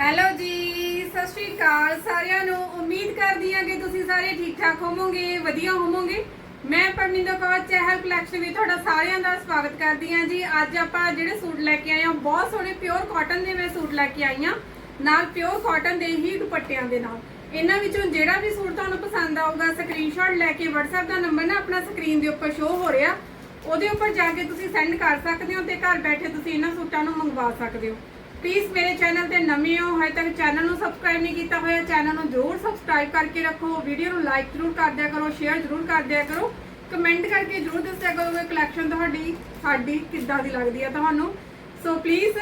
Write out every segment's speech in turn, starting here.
Hello ਜੀ, ਸਤਿ ਸ਼੍ਰੀ ਅਕਾਲ ਸਾਰਿਆਂ ਨੂੰ। ਉਮੀਦ ਕਰਦੀ ਹਾਂ ਕਿ ਤੁਸੀਂ ਸਾਰੇ ਠੀਕ ਠਾਕ ਹੋਵੋਗੇ, ਵਧੀਆ ਹੋਵੋਗੇ। ਮੈਂ ਪਰਮਿੰਦਰ ਕੌਰ, ਚਹਿਲ ਕਲੈਕਸ਼ਨ ਵਿੱਚ ਤੁਹਾਡਾ ਸਾਰਿਆਂ ਦਾ ਸਵਾਗਤ ਕਰਦੀ ਹਾਂ ਜੀ। ਅੱਜ ਆਪਾਂ ਜਿਹੜੇ ਸੂਟ ਲੈ ਕੇ ਆਏ ਹਾਂ, ਬਹੁਤ ਸੋਹਣੇ ਪਿਓਰ ਕਾਟਨ ਦੇ ਮੈਂ ਸੂਟ ਲੈ ਕੇ ਆਈ ਹਾਂ। ਨਾਲ ਪਿਓਰ ਕਾਟਨ ਦੇ ਹੀ ਦੁਪੱਟਿਆਂ ਦੇ ਨਾਲ। ਇਹਨਾਂ ਵਿੱਚੋਂ ਜਿਹੜਾ ਵੀ ਸੂਟ ਤੁਹਾਨੂੰ ਪਸੰਦ ਆਊਗਾ ਸਕਰੀਨਸ਼ਾਟ ਲੈ ਕੇ WhatsApp ਦਾ ਨੰਬਰ ਨਾ ਆਪਣਾ ਸਕਰੀਨ ਦੇ ਉੱਪਰ ਸ਼ੋ ਹੋ ਰਿਹਾ। ਉਹਦੇ ਉੱਪਰ ਜਾ ਕੇ ਤੁਸੀਂ ਸੈਂਡ ਕਰ ਸਕਦੇ ਹੋ ਤੇ ਘਰ ਬੈਠੇ ਤੁਸੀਂ ਇਹਨਾਂ ਸੂਟਾਂ ਨੂੰ ਮੰਗਵਾ ਸਕਦੇ ਹੋ। ਪਲੀਜ਼ ਮੇਰੇ ਚੈਨਲ ਤੇ ਨਵੇਂ ਹੋ, ਹਜੇ ਤੱਕ ਚੈਨਲ ਨੂੰ ਸਬਸਕ੍ਰਾਈਬ ਨਹੀਂ ਕੀਤਾ ਹੋਇਆ ਚੈਨਲ ਨੂੰ ਜ਼ਰੂਰ ਸਬਸਕ੍ਰਾਈਬ ਕਰਕੇ ਰੱਖੋ ਵੀਡੀਓ ਨੂੰ ਲਾਈਕ ਜ਼ਰੂਰ ਕਰ ਦਿਆ ਕਰੋ ਸ਼ੇਅਰ ਜ਼ਰੂਰ ਕਰ ਦਿਆ ਕਰੋ। ਕਮੈਂਟ ਕਰਕੇ ਜ਼ਰੂਰ ਦੱਸਿਆ ਕਰੋ ਕਿ ਕਲੈਕਸ਼ਨ ਤੁਹਾਡੀ, ਸਾਡੀ ਕਿੱਦਾਂ ਦੀ ਲੱਗਦੀ ਹੈ ਤੁਹਾਨੂੰ। ਸੋ ਪਲੀਜ਼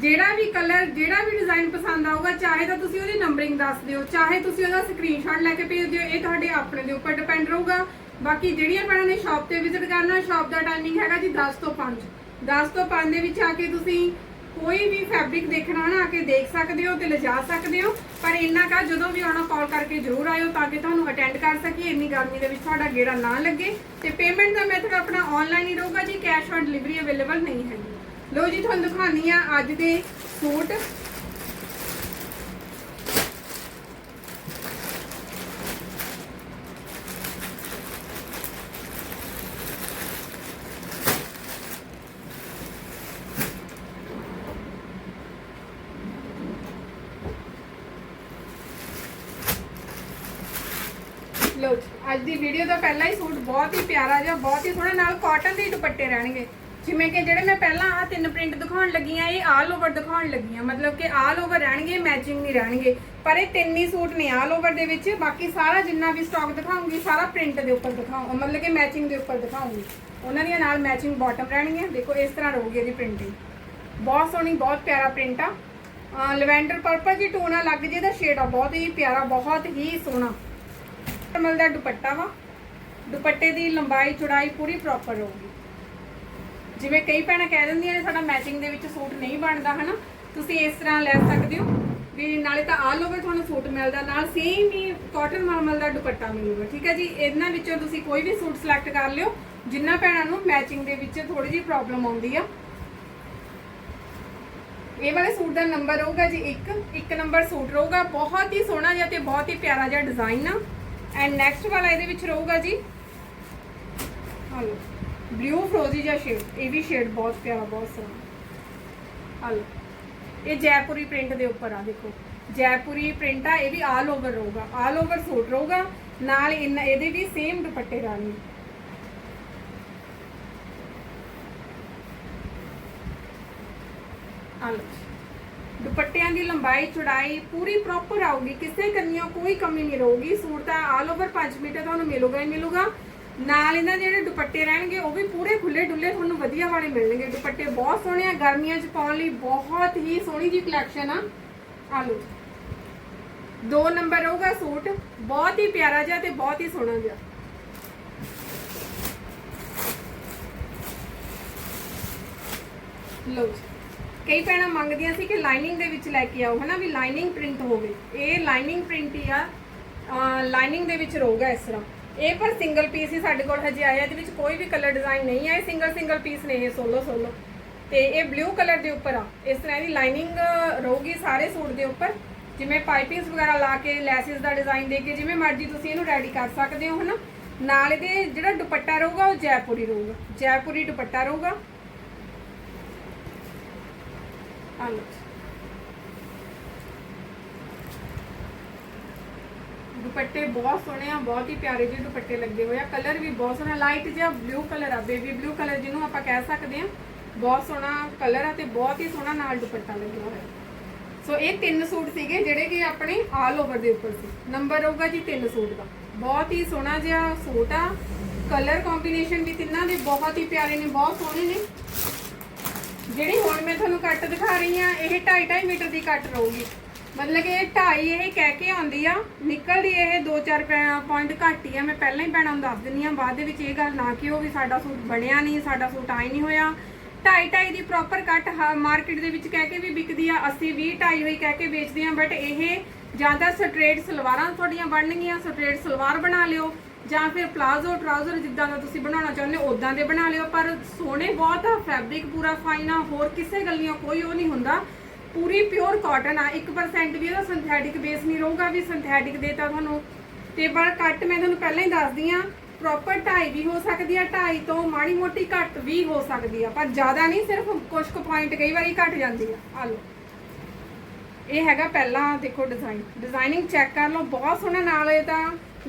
ਜਿਹੜਾ ਵੀ ਕਲਰ ਜਿਹੜਾ ਵੀ ਡਿਜ਼ਾਈਨ ਪਸੰਦ ਆਊਗਾ, ਚਾਹੇ ਤਾਂ ਤੁਸੀਂ ਉਹਦੀ ਨੰਬਰਿੰਗ ਦੱਸ ਦਿਓ, ਚਾਹੇ ਤੁਸੀਂ ਉਹਦਾ ਸਕਰੀਨਸ਼ਾਟ ਲੈ ਕੇ ਭੇਜ ਦਿਓ, ਇਹ ਤੁਹਾਡੇ ਆਪਣੇ ਦੇ ਉੱਪਰ ਡਿਪੈਂਡ ਰਹੂਗਾ। ਬਾਕੀ ਜਿਹੜੀਆਂ ਭੈਣਾਂ ਨੇ ਸ਼ਾਪ ਤੇ ਵਿਜ਼ਿਟ ਕਰਨਾ ਸ਼ਾਪ ਦਾ ਟਾਈਮਿੰਗ ਹੈਗਾ ਜੀ 10 ਤੋਂ 5 10 ਤੋਂ 5 ਦੇ ਵਿੱਚ ਆ ਕੇ ਤੁਸੀਂ ਕੋਈ ਵੀ ਫੈਬਰਿਕ ਦੇਖਣਾ ਨਾ ਆ ਕੇ ਦੇਖ ਸਕਦੇ ਹੋ ਤੇ ਲਿਜਾ ਸਕਦੇ ਹੋ। ਪਰ ਇੰਨਾ ਕਾ ਜਦੋਂ ਵੀ ਆਉਣਾ ਕਾਲ ਕਰਕੇ ਜ਼ਰੂਰ ਆਇਓ ਤਾਂ ਕਿ ਤੁਹਾਨੂੰ ਅਟੈਂਡ ਕਰ ਸਕੀਏ। ਇੰਨੀ ਗਰਮੀ ਦੇ ਵਿੱਚ ਤੁਹਾਡਾ ਗੇੜਾ ਨਾ ਲੱਗੇ। ਤੇ ਪੇਮੈਂਟ ਦਾ ਮੈਥਡ ਆਪਣਾ ਆਨਲਾਈਨ ਹੀ ਰਹੂਗਾ ਜੀ। ਕੈਸ਼ ਔਨ ਡਿਲੀਵਰੀ ਅਵੇਲੇਬਲ ਨਹੀਂ ਹੈਗੀ। ਲੋ ਜੀ, ਤੁਹਾਨੂੰ ਦਿਖਾਉਣੀ ਆ ਅੱਜ ਦੇ ਸੂਟ ਲੋ ਜੀ, ਅੱਜ ਦੀ ਵੀਡੀਓ ਦਾ ਪਹਿਲਾ ਹੀ ਸੂਟ ਬਹੁਤ ਹੀ ਪਿਆਰਾ ਜਿਹਾ, ਬਹੁਤ ਹੀ ਸੋਹਣਾ, ਨਾਲ ਕਾਟਨ ਦੇ ਦੁਪੱਟੇ ਰਹਿਣਗੇ। ਜਿਵੇਂ ਕਿ ਜਿਹੜੇ ਮੈਂ ਪਹਿਲਾਂ ਆ ਤਿੰਨ ਪ੍ਰਿੰਟ ਦਿਖਾਉਣ ਲੱਗੀ ਆ, ਇਹ ਆਲ ਓਵਰ ਦਿਖਾਉਣ ਲੱਗੀ ਆ। ਮਤਲਬ ਕਿ ਆਲ ਓਵਰ ਰਹਿਣਗੇ ਮੈਚਿੰਗ ਨਹੀਂ ਰਹਿਣਗੇ। ਪਰ ਇਹ ਤਿੰਨ ਹੀ ਸੂਟ ਨੇ ਆਲ ਓਵਰ ਦੇ ਵਿੱਚ। ਬਾਕੀ ਸਾਰਾ ਜਿੰਨਾ ਵੀ ਸਟਾਕ ਦਿਖਾਉਂਗੀ, ਸਾਰਾ ਪ੍ਰਿੰਟ ਦੇ ਉੱਪਰ ਦਿਖਾਉਂ ਮਤਲਬ ਕਿ ਮੈਚਿੰਗ ਦੇ ਉੱਪਰ ਦਿਖਾਉਂਗੀ। ਉਹਨਾਂ ਦੀਆਂ ਨਾਲ ਮੈਚਿੰਗ ਬਾਟਮ ਰਹਿਣਗੀਆਂ। ਦੇਖੋ, ਇਸ ਤਰ੍ਹਾਂ ਰਹੂਗੀ ਇਹਦੀ ਪ੍ਰਿੰਟਿੰਗ ਬਹੁਤ ਸੋਹਣੀ, ਬਹੁਤ ਪਿਆਰਾ ਪ੍ਰਿੰਟ ਆ। ਲਵੈਂਡਰ ਪਰਪਲ ਜੀ, ਟੋਨਾ ਲੱਗ ਜੇ ਦਾ ਸ਼ੇਡ ਆ। ਬਹੁਤ ਹੀ ਪਿਆਰਾ, ਬਹੁਤ ਹੀ ਸੋਹਣਾ। ਕਮਲ ਦਾ ਦੁਪੱਟਾ ਵਾ। ਦੁਪੱਟੇ ਦੀ ਲੰਬਾਈ, ਚੌੜਾਈ ਪੂਰੀ ਪ੍ਰੋਪਰ ਰਹੂਗੀ ਜਿਵੇਂ ਕਈ ਭੈਣਾਂ ਕਹਿ ਦਿੰਦੀਆਂ ਨੇ, ਸਾਡਾ ਮੈਚਿੰਗ ਦੇ ਵਿੱਚ ਸੂਟ ਨਹੀਂ ਬਣਦਾ ਹਨਾ? ਤੁਸੀਂ ਇਸ ਤਰ੍ਹਾਂ ਲੈ ਸਕਦੇ ਹੋ। ਵੀ ਨਾਲੇ ਤਾਂ ਆਲ ਓਵਰ ਤੁਹਾਨੂੰ ਸੂਟ ਮਿਲਦਾ, ਨਾਲ ਸੇਮ ਹੀ ਕਾਟਨ ਮਲਮਲ ਦਾ ਦੁਪੱਟਾ ਮਿਲੂਗਾ, ਠੀਕ ਹੈ ਜੀ? ਇਹਨਾਂ ਵਿੱਚੋਂ ਤੁਸੀਂ ਕੋਈ ਵੀ ਸੂਟ ਸਿਲੈਕਟ ਕਰ ਲਿਓ, ਜਿੰਨਾ ਭੈਣਾਂ ਨੂੰ ਮੈਚਿੰਗ ਦੇ ਵਿੱਚ ਥੋੜੀ ਜਿਹੀ ਪ੍ਰੋਬਲਮ ਆਉਂਦੀ ਆ। ਇਹ ਵਾਲੇ ਸੂਟ ਦਾ ਨੰਬਰ ਹੋਊਗਾ ਜੀ 1 ਇੱਕ ਨੰਬਰ ਸੂਟ ਰਹੂਗਾ, ਬਹੁਤ ਹੀ ਸੋਹਣਾ ਜਿਹਾ ਤੇ ਬਹੁਤ ਹੀ ਪਿਆਰਾ ਜਿਹਾ ਡਿਜ਼ਾਈਨ ਆ। ਐਂਡ ਨੈਕਸਟ ਵਾਲਾ ਇਹਦੇ ਵਿੱਚ ਰਹੂਗਾ ਜੀ ਹਲੋ। ਬਲੂ ਫਰੋਜ਼ੀ ਜਿਹਾ ਸ਼ੇਡ ਇਹ ਵੀ ਸ਼ੇਡ ਬਹੁਤ ਪਿਆਰਾ, ਬਹੁਤ ਸੋਹਣਾ। ਹਲੋ। ਇਹ ਜੈਪੁਰੀ ਪ੍ਰਿੰਟ ਦੇ ਉੱਪਰ ਆ, ਦੇਖੋ। ਜੈਪੁਰੀ ਪ੍ਰਿੰਟ ਆ, ਇਹ ਵੀ ਆਲ ਓਵਰ ਰਹੂਗਾ। ਆਲ ਓਵਰ ਸੂਟ ਰਹੂਗਾ। ਨਾਲ ਇਹਦੇ ਵੀ ਸੇਮ ਦੁਪੱਟੇ ਰਾਣੀ ਆਲੋ ਦੁਪੱਟਿਆਂ ਦੀ ਲੰਬਾਈ, ਚੌੜਾਈ ਪੂਰੀ ਪ੍ਰੋਪਰ ਆਊਗੀ। ਕਿਸੇ ਕੰਨੀਆਂ ਕੋਈ ਕਮੀ ਨਹੀਂ ਰਹੂਗੀ। ਸੂਟ ਤਾਂ ਆਲ ਓਵਰ 5 ਮੀਟਰ ਤੁਹਾਨੂੰ ਮਿਲੂਗਾ ਹੀ ਮਿਲੂਗਾ। ਨਾਲ ਇਹਨਾਂ ਦੇ ਜਿਹੜੇ ਦੁਪੱਟੇ ਰਹਿਣਗੇ, ਉਹ ਵੀ ਪੂਰੇ ਖੁੱਲੇ ਡੁੱਲੇ ਤੁਹਾਨੂੰ ਵਧੀਆ ਵਾਲੇ ਮਿਲਣਗੇ। ਦੁਪੱਟੇ ਬਹੁਤ ਸੋਹਣੇ ਆ, ਗਰਮੀਆਂ 'ਚ ਪਾਉਣ ਲਈ ਬਹੁਤ ਹੀ ਸੋਹਣੀ ਜੀ ਕਲੈਕਸ਼ਨ ਆ। ਆਲੂ ਦੋ ਨੰਬਰ ਰਹੂਗਾ ਸੂਟ, ਬਹੁਤ ਹੀ ਪਿਆਰਾ ਜਿਹਾ ਤੇ ਬਹੁਤ ਹੀ ਸੋਹਣਾ ਜਿਹਾ। ਲਓ ਜੀ। ਕਈ ਭੈਣਾਂ ਮੰਗਦੀਆਂ ਸੀ ਕਿ ਲਾਈਨਿੰਗ ਦੇ ਵਿੱਚ ਲੈ ਕੇ ਆਓ, ਹਨਾ ਵੀ ਲਾਈਨਿੰਗ ਪ੍ਰਿੰਟ ਹੋਵੇ। ਇਹ ਲਾਈਨਿੰਗ ਪ੍ਰਿੰਟ ਹੀ ਆ ਲਾਈਨਿੰਗ ਦੇ ਵਿੱਚ ਰਹੂਗਾ ਇਸ ਤਰ੍ਹਾਂ। ਇਹ ਪਰ ਸਿੰਗਲ ਪੀਸ ਹੀ ਸਾਡੇ ਕੋਲ ਹਜੇ ਆਇਆ ਇਹਦੇ ਵਿੱਚ ਕੋਈ ਵੀ ਕਲਰ ਡਿਜ਼ਾਈਨ ਨਹੀਂ ਹੈ ਸਿੰਗਲ ਸਿੰਗਲ ਪੀਸ ਨੇ ਇਹ ਸੋਲੋ ਸੋਲੋ ਤੇ ਇਹ ਬਲੂ ਕਲਰ ਦੇ ਉੱਪਰ ਆ। ਇਸ ਤਰ੍ਹਾਂ ਇਹਦੀ ਲਾਈਨਿੰਗ ਰਹੂਗੀ ਸਾਰੇ ਸੂਟ ਦੇ ਉੱਪਰ। ਜਿਵੇਂ ਪਾਈਪਿੰਗਸ ਵਗੈਰਾ ਲਾ ਕੇ ਲੈਸਿਸ ਦਾ ਡਿਜ਼ਾਈਨ ਦੇ ਕੇ, ਜਿਵੇਂ ਮਰਜ਼ੀ ਤੁਸੀਂ ਇਹਨੂੰ ਰੈਡੀ ਕਰ ਸਕਦੇ ਹੋ, ਹਨਾ? ਨਾਲ ਇਹਦੇ ਜਿਹੜਾ ਦੁਪੱਟਾ ਰਹੂਗਾ, ਉਹ ਜੈਪੁਰੀ ਰਹੂਗਾ। ਜੈਪੁਰੀ ਦੁਪੱਟਾ ਰਹੂਗਾ। ਆ ਦੁਪੱਟੇ ਬਹੁਤ ਸੋਹਣੇ ਆ, ਬਹੁਤ ਹੀ ਪਿਆਰੇ ਜਿਹੇ ਦੁਪੱਟੇ ਲੱਗੇ ਹੋਏ ਆ। ਕਲਰ ਵੀ ਬਹੁਤ ਸੋਹਣਾ, ਲਾਈਟ ਜਿਹਾ ਬਲੂ ਕਲਰ ਆ ਬੇਬੀ ਬਲੂ ਕਲਰ ਜਿਹਨੂੰ ਆਪਾਂ ਕਹਿ ਸਕਦੇ ਆ। ਬਹੁਤ ਸੋਹਣਾ ਕਲਰ ਆ ਤੇ ਬਹੁਤ ਹੀ ਸੋਹਣਾ ਨਾਲ ਦੁਪੱਟਾ ਲੱਗਿਆ ਹੋਇਆ। ਸੋ ਇਹ ਤਿੰਨ ਸੂਟ ਸੀਗੇ ਜਿਹੜੇ ਕਿ ਆਪਣੇ ਆਲ ਓਵਰ ਦੇ ਉੱਪਰ ਸੀ। ਨੰਬਰ ਹੋਊਗਾ ਜੀ ਤਿੰਨ ਸੂਟ ਦਾ। ਬਹੁਤ ਹੀ ਸੋਹਣਾ ਜਿਹਾ ਸੂਟ ਆ। ਕਲਰ ਕੰਬੀਨੇਸ਼ਨ ਵੀ ਤਿੰਨਾਂ ਦੇ ਬਹੁਤ ਹੀ ਪਿਆਰੇ ਨੇ, ਬਹੁਤ ਸੋਹਣੇ ਨੇ। ਜਿਹੜੀ ਹੁਣ ਮੈਂ ਤੁਹਾਨੂੰ ਕੱਟ ਦਿਖਾ ਰਹੀ ਆ, ਇਹ 2.5 2.5 ਮੀਟਰ ਦੀ ਕੱਟ ਰਹੂਗੀ। ਮਤਲਬ ਕਿ ਇਹ 2.5 ਇਹ ਕਹਿ ਕੇ ਆਉਂਦੀ ਆ, ਨਿਕਲਦੀ ਇਹ 2-4 ਪੁਆਇੰਟ ਘੱਟ ਹੀ ਆ, ਮੈਂ ਪਹਿਲਾਂ ਹੀ ਭੈਣਾਂ ਨੂੰ ਦੱਸ ਦਿੰਦੀ ਆ, ਬਾਅਦ ਦੇ ਵਿੱਚ ਇਹ ਗੱਲ ਨਾ ਕਿ ਉਹ ਵੀ ਸਾਡਾ ਸੂਟ ਬਣਿਆ ਨਹੀਂ, ਸਾਡਾ ਸੂਟ ਆਈ ਨਹੀਂ ਹੋਇਆ। 2.5 2.5 ਦੀ ਪ੍ਰੋਪਰ ਕੱਟ ਮਾਰਕੀਟ ਦੇ ਵਿੱਚ ਕਹਿ ਕੇ ਵੀ ਵਿਕਦੀ ਆ 80 20 2.5 ਹੋਈ ਕਹਿ ਕੇ ਵੇਚਦੇ ਆ ਬਟ ਇਹ ਜਾਂ ਤਾਂ ਸਟ੍ਰੇਟ ਸਲਵਾਰਾਂ ਤੁਹਾਡੀਆਂ ਬਣਨਗੀਆਂ ਸਟ੍ਰੇਟ ਸਲਵਾਰ ਬਣਾ ਲਿਓ, ਜਾਂ ਫਿਰ ਪਲਾਜ਼ੋ ਟਰਾਊਜ਼ਰ ਜਿੱਦਾਂ ਦਾ ਤੁਸੀਂ ਬਣਾਉਣਾ ਚਾਹੁੰਦੇ ਹੋ ਉਦਾਂ ਦੇ ਬਣਾ ਲਿਓ, ਪਰ ਸੋਹਣੇ ਬਹੁਤ ਆ ਫੈਬਰਿਕ ਪੂਰਾ ਫਾਈਨ ਆ, ਹੋਰ ਕਿਸੇ ਗੱਲ ਗੱਲੀਆਂ ਕੋਈ ਉਹ ਨਹੀਂ ਹੁੰਦਾ। ਪੂਰੀ ਪਿਓਰ ਕਾਟਨ ਆ। 1% ਵੀ ਇਹਦਾ ਸਿੰਥੈਟਿਕ ਬੇਸ ਨਹੀਂ ਰਹੂਗਾ, ਵੀ ਸਿੰਥੈਟਿਕ ਦੇਤਾ ਤੁਹਾਨੂੰ ਤੇ ਪਰ ਕੱਟ ਮੈਂ ਤੁਹਾਨੂੰ ਪਹਿਲਾਂ ਹੀ ਦੱਸਦੀ ਆ ਪ੍ਰੋਪਰ ਢਾਈ ਵੀ ਹੋ ਸਕਦੀ ਆ, ਢਾਈ ਤੋਂ ਮਾੜੀ ਮੋਟੀ ਘੱਟ ਵੀ ਹੋ ਸਕਦੀ ਆ, ਪਰ ਜ਼ਿਆਦਾ ਨਹੀਂ, ਸਿਰਫ ਕੁਝ ਕੁ ਪੁਆਇੰਟ ਕਈ ਵਾਰੀ ਘਟ ਜਾਂਦੀ ਆ। ਆ ਲਓ। ਇਹ ਹੈਗਾ ਪਹਿਲਾਂ, ਦੇਖੋ ਡਿਜ਼ਾਈਨ ਡਿਜ਼ਾਈਨਿੰਗ ਚੈੱਕ ਕਰ ਲਓ, ਬਹੁਤ ਸੋਹਣਾ ਨਾਲ ਇਹ ਤਾਂ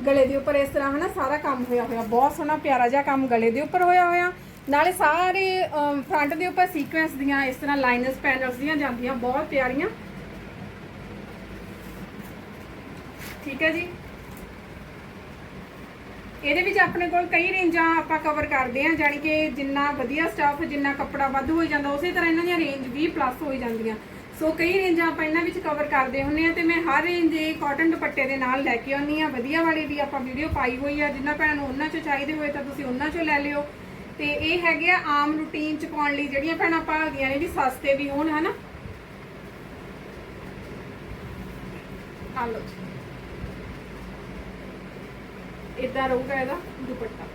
ਗਲੇ ਦੇ ਉੱਪਰ ਇਸ ਤਰ੍ਹਾਂ ਹਨਾ ਸਾਰਾ ਕੰਮ ਹੋਇਆ ਹੋਇਆ, ਬਹੁਤ ਸੋਹਣਾ ਪਿਆਰਾ ਜਿਹਾ ਕੰਮ ਗਲੇ ਦੇ ਉੱਪਰ ਹੋਇਆ ਹੋਇਆ। ਨਾਲੇ ਸਾਰੇ ਫਰੰਟ ਦੇ ਉੱਪਰ ਸੀਕੁਐਂਸ ਦੀਆਂ ਇਸ ਤਰ੍ਹਾਂ ਲਾਈਨਸ ਪੈਨਲਸ ਦੀਆਂ ਜਾਂਦੀਆਂ, ਬਹੁਤ ਪਿਆਰੀਆਂ। ਠੀਕ ਹੈ ਜੀ? ਇਹਦੇ ਵਿੱਚ ਆਪਣੇ ਕੋਲ ਕਈ ਰੇਂਜਾਂ ਆਪਾਂ ਕਵਰ ਕਰਦੇ ਹਾਂ, ਜਾਣੀ ਕਿ ਜਿੰਨਾ ਵਧੀਆ ਸਟਾਫ ਜਿੰਨਾ ਕੱਪੜਾ ਵੱਧ ਹੋਈ ਜਾਂਦਾ, ਉਸੇ ਤਰ੍ਹਾਂ ਇਹਨਾਂ ਦੀਆਂ ਰੇਂਜ ਵੀ ਪਲੱਸ ਹੋਈ ਜਾਂਦੀਆਂ। ਸੋ ਕਈ ਰੇਂਜਾਂ ਆਪਾਂ ਇਹਨਾਂ ਵਿੱਚ ਕਵਰ ਕਰਦੇ ਹੁੰਨੇ ਆ ਤੇ ਮੈਂ ਹਰ ਰੇਂਜ ਦੇ ਕਾਟਨ ਦੁਪੱਟੇ ਦੇ ਨਾਲ ਲੈ ਕੇ ਆਉਣੀ ਆ ਵਧੀਆ ਵਾਲੇ ਵੀ ਆਪਾਂ ਵੀਡੀਓ ਪਾਈ ਹੋਈ ਆ, ਜਿੰਨਾ ਭੈਣ ਨੂੰ ਉਹਨਾਂ ਚੋਂ ਚਾਹੀਦੇ ਹੋਏ ਤਾਂ ਤੁਸੀਂ ਉਹਨਾਂ ਚੋਂ ਲੈ ਲਿਓ। ਤੇ ਇਹ ਹੈਗੇ ਆ ਆਮ ਰੂਟੀਨ ਚ ਪਾਉਣ ਲਈ ਜਿਹੜੀਆਂ ਭੈਣਾਂ ਭਾਲਦੀਆਂ ਨੇ ਵੀ ਸਸਤੇ ਵੀ ਹੋਣ, ਹਨਾ? ਆ ਲਓ ਇਦਾਂ ਰਹੂਗਾ ਇਹਦਾ ਦੁਪੱਟਾ।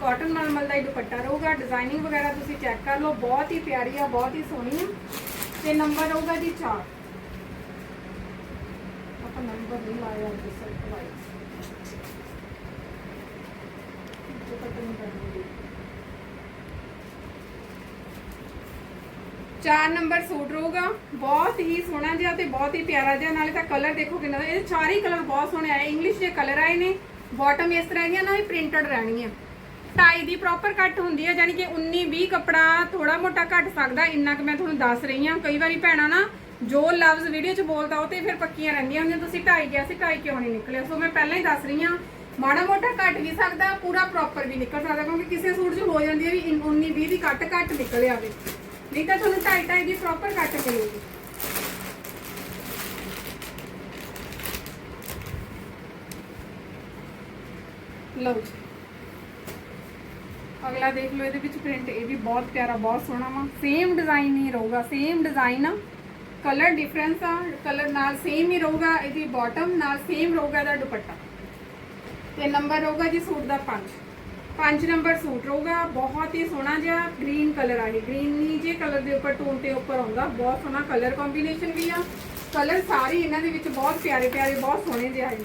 ਕਾਟਨ ਮਲਮਲ ਦਾ ਹੀ ਦੁਪੱਟਾ ਰਹੂਗਾ। ਡਿਜ਼ਾਈਨਿੰਗ ਵਗੈਰਾ ਤੁਸੀਂ ਚੈੱਕ ਕਰ ਲਓ। ਬਹੁਤ ਹੀ ਪਿਆਰੀ ਆ, ਬਹੁਤ ਹੀ ਸੋਹਣੀ ਆ। ਤੇ ਨੰਬਰ ਰਹੂਗਾ ਜੀ 4 ਆਪਾਂ ਨੰਬਰ ਨਹੀਂ ਲਾਇਆ ਅੱਜ ਸੈਟ ਵਾਈਜ਼ ਦੁਪੱਟੇ ਨੂੰ ਕਰਨੀ ਚਾਰ ਨੰਬਰ ਸੂਟ ਰਹੂਗਾ। ਬਹੁਤ ਹੀ ਸੋਹਣਾ ਜਿਹਾ ਤੇ ਬਹੁਤ ਹੀ ਪਿਆਰਾ ਜਿਹਾ। ਨਾਲੇ ਤਾਂ ਕਲਰ ਦੇਖੋ ਕਿੰਨਾ ਦਾ ਇਹ ਚਾਰੇ ਕਲਰ ਬਹੁਤ ਸੋਹਣੇ ਆਏ। ਇੰਗਲਿਸ਼ ਦੇ ਕਲਰ ਆਏ ਨੇ। ਬਾਟਮ ਇਸ ਤਰ੍ਹਾਂ ਦੀਆਂ ਨਾ ਇਹ ਪ੍ਰਿੰਟਡ ਰਹਿਣਗੀਆਂ। ਟਾਈ ਦੀ ਪ੍ਰੋਪਰ ਕੱਟ ਹੁੰਦੀ ਹੈ ਯਾਨੀ ਕਿ 19 20 ਕੱਪੜਾ ਥੋੜਾ ਮੋਟਾ ਘੱਟ ਸਕਦਾ। ਇੰਨਾ ਕਿ ਮੈਂ ਤੁਹਾਨੂੰ ਦੱਸ ਰਹੀ ਹਾਂ। ਕਈ ਵਾਰੀ ਭੈਣਾਂ ਨਾ ਜੋ ਲਫ਼ਜ਼ ਵੀਡੀਓ 'ਚ ਬੋਲਦਾ, ਉਹ ਤੇ ਫਿਰ ਪੱਕੀਆਂ ਰਹਿੰਦੀਆਂ ਹੁੰਦੀਆਂ। ਤੁਸੀਂ ਢਾਈ ਗਿਆ ਸੀ, ਢਾਈ ਕਿਉਂ ਨਹੀਂ ਨਿਕਲਿਆ? ਸੋ ਮੈਂ ਪਹਿਲਾਂ ਹੀ ਦੱਸ ਰਹੀ ਹਾਂ ਮਾੜਾ ਮੋਟਾ ਘੱਟ ਵੀ ਸਕਦਾ, ਪੂਰਾ ਪ੍ਰੋਪਰ ਵੀ ਨਿਕਲ ਸਕਦਾ, ਕਿਉਂਕਿ ਕਿਸੇ ਸੂਟ 'ਚ ਹੋ ਜਾਂਦੀ ਹੈ ਵੀ 19 20 ਦੀ ਕੱਟ ਘੱਟ ਨਿਕਲ ਆਵੇ। ਨਹੀਂ ਤਾਂ ਤੁਹਾਨੂੰ ਢਾਈ ਢਾਈ ਦੀ ਪ੍ਰੋਪਰ ਕੱਟ ਮਿਲੇਗੀ। ਲਓ ਜੀ। ਅਗਲਾ ਦੇਖ ਲਓ, ਇਹਦੇ ਵਿੱਚ ਪ੍ਰਿੰਟ ਇਹ ਵੀ ਬਹੁਤ ਪਿਆਰਾ, ਬਹੁਤ ਸੋਹਣਾ ਵਾ। ਸੇਮ ਡਿਜ਼ਾਈਨ ਹੀ ਰਹੂਗਾ ਸੇਮ ਡਿਜ਼ਾਈਨ ਆ। ਕਲਰ ਡਿਫਰੈਂਸ ਆ ਕਲਰ ਨਾਲ ਸੇਮ ਹੀ ਰਹੂਗਾ, ਇਹਦੀ ਬਾਟਮ ਨਾਲ ਸੇਮ ਰਹੂਗਾ ਇਹਦਾ ਦੁਪੱਟਾ। ਤੇ ਨੰਬਰ ਰਹੂਗਾ ਜੀ ਸੂਟ ਦਾ 5 5 ਨੰਬਰ ਸੂਟ ਰਹੂਗਾ, ਬਹੁਤ ਹੀ ਸੋਹਣਾ ਜਿਹਾ ਗ੍ਰੀਨ ਕਲਰ ਆ ਇਹ। ਗ੍ਰੀਨੀ ਜੇ ਕਲਰ ਦੇ ਉੱਪਰ ਟੋਨ ਤੇ ਉੱਪਰ ਆਉਂਦਾ। ਬਹੁਤ ਸੋਹਣਾ ਕਲਰ ਕੰਬੀਨੇਸ਼ਨ ਵੀ ਆ। ਕਲਰ ਸਾਰੇ ਇਹਨਾਂ ਦੇ ਵਿੱਚ ਬਹੁਤ ਪਿਆਰੇ ਪਿਆਰੇ, ਬਹੁਤ ਸੋਹਣੇ ਜਿਹੇ ਆਏ ਨੇ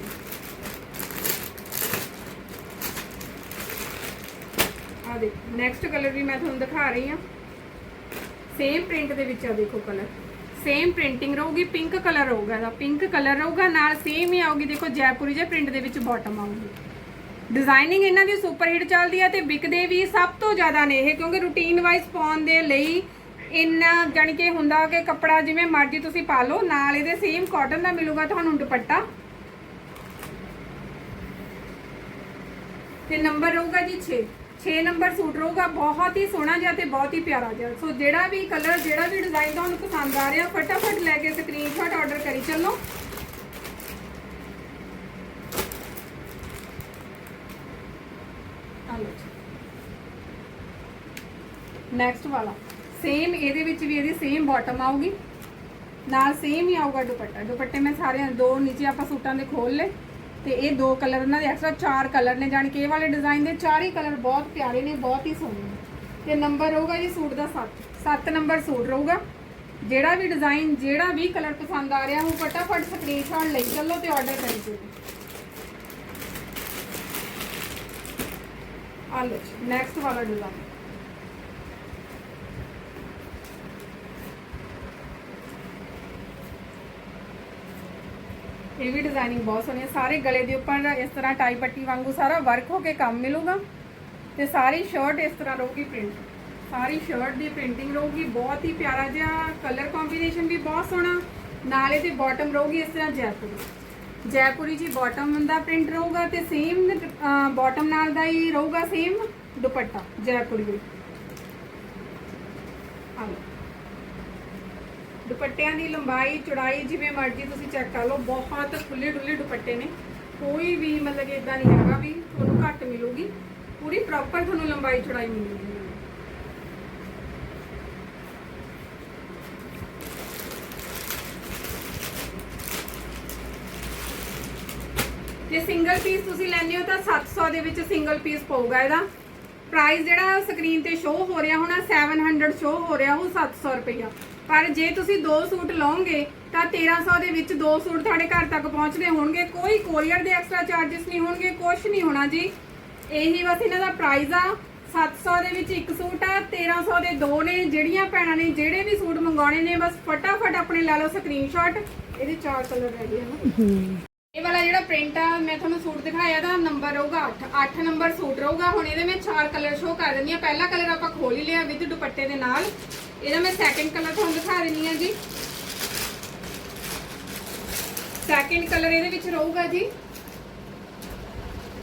ਆ ਦੇਖੋ ਨੈਕਸਟ ਕਲਰ ਵੀ ਮੈਂ ਤੁਹਾਨੂੰ ਦਿਖਾ ਰਹੀ ਹਾਂ। ਸੇਮ ਪ੍ਰਿੰਟ ਦੇ ਵਿੱਚ ਆ ਦੇਖੋ ਕਲਰ ਸੇਮ ਪ੍ਰਿੰਟਿੰਗ ਰਹੂਗੀ ਪਿੰਕ ਕਲਰ ਰਹੂਗਾ ਇਹਦਾ। ਪਿੰਕ ਕਲਰ ਰਹੂਗਾ, ਨਾਲ ਸੇਮ ਹੀ ਆਊਗੀ, ਦੇਖੋ ਜੈਪੁਰੀ ਜੇ ਪ੍ਰਿੰਟ ਦੇ ਵਿੱਚ ਬਾਟਮ ਆਊਗੀ। ਡਿਜ਼ਾਈਨਿੰਗ ਇਹਨਾਂ ਦੀ ਸੁਪਰ ਹਿੱਟ ਚੱਲਦੀ ਹੈ ਤੇ ਵਿਕਦੇ ਵੀ ਸਭ ਤੋਂ ਜ਼ਿਆਦਾ ਨੇ ਇਹ, ਕਿਉਂਕਿ ਰੂਟੀਨ ਵਾਈਜ਼ ਪਾਉਣ ਦੇ ਲਈ ਇੰਨਾ, ਜਾਣੀ ਕਿ ਹੁੰਦਾ ਕਿ ਕੱਪੜਾ ਜਿਵੇਂ ਮਰਜ਼ੀ ਤੁਸੀਂ ਪਾ ਲਓ, ਨਾਲ ਇਹਦੇ ਸੇਮ ਕਾਟਨ ਦਾ ਮਿਲੂਗਾ ਤੁਹਾਨੂੰ ਦੁਪੱਟਾ। ਤੇ ਨੰਬਰ ਰਹੂਗਾ ਜੀ 6 6 ਨੰਬਰ ਸੂਟ ਰਹੂਗਾ, ਬਹੁਤ ਹੀ ਸੋਹਣਾ ਜਿਹਾ ਤੇ ਬਹੁਤ ਹੀ ਪਿਆਰਾ ਜਿਹਾ। ਸੋ ਜਿਹੜਾ ਵੀ ਕਲਰ ਜਿਹੜਾ ਵੀ ਡਿਜ਼ਾਈਨ ਤੁਹਾਨੂੰ ਪਸੰਦ ਆ ਰਿਹਾ, ਫਟਾਫਟ ਲੈ ਕੇ ਸਕਰੀਨਸ਼ਾਟ ਆਰਡਰ ਕਰੀ ਚੱਲੋ। ਨੈਕਸਟ ਵਾਲਾ। ਸੇਮ ਇਹਦੇ ਵਿੱਚ ਵੀ ਇਹਦੀ ਸੇਮ ਬਾਟਮ ਆਊਗੀ। ਨਾਲ ਸੇਮ ਹੀ ਆਊਗਾ ਦੁਪੱਟਾ। ਦੁਪੱਟੇ ਮੈਂ ਸਾਰਿਆਂ ਦੋ ਨੀਚੇ ਆਪਾਂ ਸੂਟਾਂ ਦੇ ਖੋਲ ਲਏ। ਤੇ ਇਹ ਦੋ ਕਲਰ ਉਹਨਾਂ ਦੇ ਐਕਸਟਰਾ ਚਾਰ ਕਲਰ ਨੇ, ਜਾਣ ਕੇ ਵਾਲੇ ਡਿਜ਼ਾਈਨ ਦੇ ਚਾਰ ਹੀ ਕਲਰ ਬਹੁਤ ਪਿਆਰੇ ਨੇ, ਬਹੁਤ ਹੀ ਸੋਹਣੇ ਨੇ। ਤੇ ਨੰਬਰ ਰਹੂਗਾ ਜੀ ਸੂਟ ਦਾ 7 7 ਨੰਬਰ ਸੂਟ ਰਹੂਗਾ। ਜਿਹੜਾ ਵੀ ਡਿਜ਼ਾਈਨ ਜਿਹੜਾ ਵੀ ਕਲਰ ਪਸੰਦ ਆ ਰਿਹਾ, ਉਹ ਫਟਾਫਟ ਸਕਰੀਨਸ਼ਾਟ ਲਈ ਚੱਲੋ ਤੇ ਆਰਡਰ ਕਰੀ ਦਿਓ ਆ ਲਓ ਨੈਕਸਟ ਵਾਲਾ ਡਿਜ਼ਾਈਨ ਇਹ ਵੀ ਡਿਜ਼ਾਈਨਿੰਗ ਬਹੁਤ ਸੋਹਣੀ ਹੈ। ਸਾਰੇ ਗਲੇ ਦੇ ਉੱਪਰ ਇਸ ਤਰ੍ਹਾਂ ਟਾਈ ਪੱਟੀ ਵਾਂਗੂ ਸਾਰਾ ਵਰਕ ਹੋ ਕੇ ਕੰਮ ਮਿਲੂਗਾ। ਤੇ ਸਾਰੀ ਸ਼ਰਟ ਇਸ ਤਰ੍ਹਾਂ ਰਹੂਗੀ ਪ੍ਰਿੰਟ ਸਾਰੀ ਸ਼ਰਟ ਦੀ ਪ੍ਰਿੰਟਿੰਗ ਰਹੂਗੀ, ਬਹੁਤ ਹੀ ਪਿਆਰਾ ਜਿਹਾ ਕਲਰ ਕੰਬੀਨੇਸ਼ਨ ਵੀ ਬਹੁਤ ਸੋਹਣਾ। ਨਾਲ ਇਹਦੇ ਬਾਟਮ ਰਹੂਗੀ ਇਸ ਤਰ੍ਹਾਂ ਜੈਪੁਰੀ। ਜੈਪੁਰੀ ਜੀ ਬਾਟਮ ਦਾ ਪ੍ਰਿੰਟ ਰਹੂਗਾ ਤੇ ਸੇਮ ਬਾਟਮ ਨਾਲ ਦਾ ਹੀ ਰਹੂਗਾ ਸੇਮ ਦੁਪੱਟਾ ਜੈਪੁਰੀ ਵੀ ਦੁਪੱਟਿਆਂ ਦੀ ਲੰਬਾਈ, ਚੌੜਾਈ ਜਿਵੇਂ ਮਰਜ਼ੀ ਤੁਸੀਂ ਚੈੱਕ ਕਰ ਲਓ, ਬਹੁਤ ਖੁੱਲੇ ਡੁੱਲੇ ਦੁਪੱਟੇ ਨੇ। ਕੋਈ ਵੀ ਮਤਲਬ ਕਿ ਇਦਾਂ ਨਹੀਂ ਹੈਗਾ ਵੀ ਤੁਹਾਨੂੰ ਘੱਟ ਮਿਲੂਗੀ। ਪੂਰੀ ਪ੍ਰੋਪਰ ਤੁਹਾਨੂੰ ਲੰਬਾਈ, ਚੌੜਾਈ ਮਿਲੂਗੀ। ਜੇ ਸਿੰਗਲ ਪੀਸ ਤੁਸੀਂ ਲੈਂਦੇ ਹੋ ਤਾਂ 700 ਦੇ ਵਿੱਚ ਸਿੰਗਲ ਪੀਸ ਪਊਗਾ ਇਹਦਾ। ਪ੍ਰਾਈਸ ਜਿਹੜਾ ਸਕਰੀਨ ਤੇ ਸ਼ੋ ਹੋ ਰਿਹਾ ਹੋਣਾ 700 ਸ਼ੋ ਹੋ ਰਿਹਾ, ਉਹ 700 ਰੁਪਇਆ ਪਰ ਜੇ ਤੁਸੀਂ ਦੋ ਸੂਟ ਲਓਗੇ, ਤਾਂ 1300 ਦੇ ਵਿੱਚ ਦੋ ਸੂਟ ਤੁਹਾਡੇ ਘਰ ਤੱਕ ਪਹੁੰਚਦੇ ਹੋਣਗੇ। ਕੋਈ ਕੋਰੀਅਰ ਦੇ ਐਕਸਟਰਾ ਚਾਰजेस ਨਹੀਂ ਹੋਣਗੇ ਕੁਝ ਨਹੀਂ ਹੋਣਾ ਜੀ। ਇਹੀ ਬਸ ਇਹਨਾਂ ਦਾ ਪ੍ਰਾਈਸ ਆ। 700 ਦੇ ਵਿੱਚ ਇੱਕ ਸੂਟ ਆ 1300 ਦੇ ਦੋ ਨੇ। ਜਿਹੜੀਆਂ ਭੈਣਾਂ ਨੇ ਜਿਹੜੇ ਵੀ ਸੂਟ ਮੰਗਾਉਣੇ ਨੇ, ਬਸ ਫਟਾਫਟ ਆਪਣੇ ਲੈ ਲਓ ਸਕਰੀਨਸ਼ਾਟ ਇਹਦੇ ਚਾਰ ਕਲਰ ਰਹਿ ਗਏ ਹਨ ਇਹ ਵਾਲਾ ਜਿਹੜਾ ਪ੍ਰਿੰਟ ਆ, ਮੈਂ ਤੁਹਾਨੂੰ ਸੂਟ ਦਿਖਾਇਆ ਦਾ ਨੰਬਰ ਰਹੂਗਾ 8 8 ਨੰਬਰ ਸੂਟ ਰਹੂਗਾ। ਹੁਣ ਇਹਦੇ ਮੈਂ ਚਾਰ ਕਲਰ ਸ਼ੋ ਕਰ ਦਿੰਦੀ ਆ ਪਹਿਲਾ ਕਲਰ ਆਪਾਂ ਖੋਲ ਹੀ ਲਿਆ ਵਿਦ ਦੁਪੱਟੇ ਦੇ ਨਾਲ। ਇਹਦਾ ਮੈਂ ਸੈਕਿੰਡ ਕਲਰ ਤੁਹਾਨੂੰ ਦਿਖਾ ਦਿੰਦੀ ਹਾਂ ਜੀ। ਸੈਕਿੰਡ ਕਲਰ ਇਹਦੇ ਵਿੱਚ ਰਹੂਗਾ ਜੀ।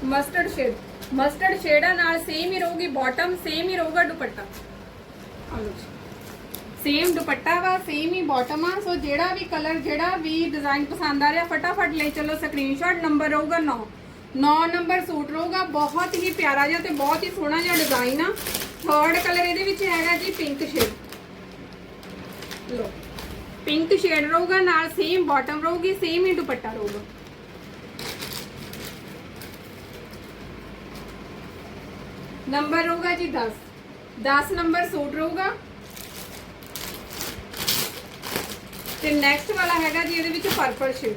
ਮਸਟਰਡ ਸ਼ੇਡ ਮਸਟਰਡ ਸ਼ੇਡਾਂ ਨਾਲ ਸੇਮ ਹੀ ਰਹੂਗੀ ਬਾਟਮ ਸੇਮ ਹੀ ਰਹੂਗਾ ਦੁਪੱਟਾ। ਸੇਮ ਦੁਪੱਟਾ ਵਾ ਸੇਮ ਹੀ ਬਾਟਮ ਆ। ਸੋ ਜਿਹੜਾ ਵੀ ਕਲਰ ਜਿਹੜਾ ਵੀ ਡਿਜ਼ਾਈਨ ਪਸੰਦ ਆ ਰਿਹਾ, ਫਟਾਫਟ ਲੈ ਚਲੋ ਸਕਰੀਨਸ਼ਾਟ ਨੰਬਰ ਰਹੂਗਾ 9 9 ਨੰਬਰ ਸੂਟ ਰਹੂਗਾ, ਬਹੁਤ ਹੀ ਪਿਆਰਾ ਜਿਹਾ ਤੇ ਬਹੁਤ ਹੀ ਸੋਹਣਾ ਜਿਹਾ ਡਿਜ਼ਾਈਨ ਆ। ਥਰਡ ਕਲਰ ਇਹਦੇ ਵਿੱਚ ਹੈਗਾ ਜੀ ਪਿੰਕ ਸ਼ੇਡ ਲੋ ਪਿੰਕ ਸ਼ੇਡ ਰਹੂਗਾ, ਨਾਲ ਸੇਮ ਬਾਟਮ ਰਹੂਗੀ ਸੇਮ ਹੀ ਦੁਪੱਟਾ ਰਹੂਗਾ। ਨੰਬਰ ਰਹੂਗਾ ਜੀ 10 10 ਨੰਬਰ ਸੂਟ ਰਹੂਗਾ। ਤੇ ਨੈਕਸਟ ਵਾਲਾ ਹੈਗਾ ਜੀ ਇਹਦੇ ਵਿੱਚ ਪਰਪਲ ਸ਼ੇਡ